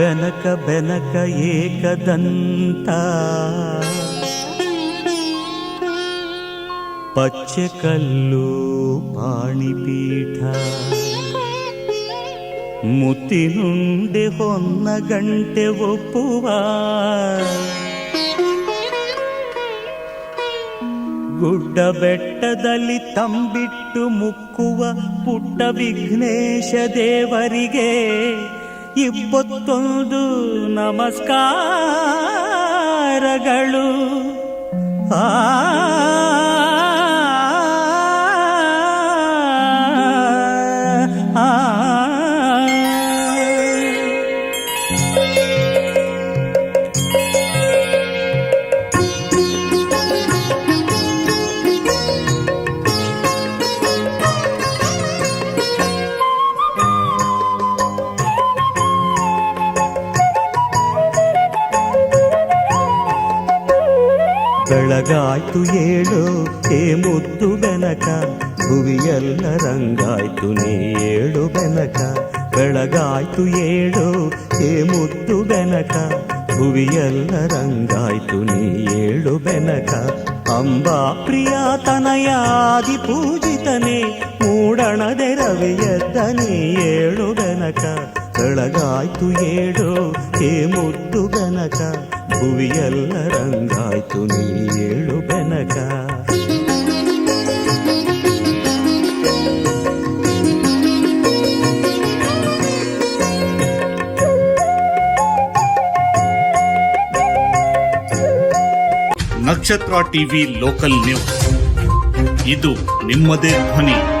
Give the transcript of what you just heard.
ಬೆನಕ ಬೆನಕ ಏಕದಂತ. ಪಚ್ಚೆ ಕಲ್ಲು ಪಾಣಿಪೀಠ. ಮುತ್ತಿನುಂಡೆ ಹೊನ್ನ ಗಂಟೆ ಒಪ್ಪುವ. ಗುಡ್ಡ ಬೆಟ್ಟದಲ್ಲಿ ತಂಬಿಟ್ಟು ಮುಕ್ಕುವ ಪುಟ್ಟ ವಿಘ್ನೇಶ ದೇವರಿಗೆ. ಇಪ್ಪತ್ತೊಂದು ನಮಸ್ಕಾರಗಳು. ಆ ಆ, ಬೆಳಗಾಯ್ತು ಏಳು ಏ ಮುದ್ದು ಬೆನಕ ಭುವಿಯೆಲ್ಲ ರಂಗಾಯ್ತು ನೀ ಏಳು ಬೆನಕ ಬೆಳಗಾಯ್ತು ಏಳು ಏ ಮುದ್ದು ಬೆನಕ ಭುವಿಯೆಲ್ಲ ರಂಗಾಯ್ತು ನೀ ಏಳು ಬೆನಕ ಅಂಬಾ ಪ್ರಿಯ ತನಯಾದಿ ಪೂಜಿತನೇ ಮೂಡಣದೆ ರವಿಯದ್ದ ನೀ ಏಳು ಬೆನಕ ಬೆಳಗಾಯ್ತು ಏಳು ಏ ಮುದ್ದು ಬೆನಕ ಭುವಿಯೆಲ್ಲ ರಂಗಾಯ್ತು ನೀ ಏಳು ಬೆನಕ. ನಕ್ಷತ್ರ ಟಿವಿ ಲೋಕಲ್ ನ್ಯೂಸ್. ಇದು ನಿಮ್ಮದೇ ಧ್ವನಿ.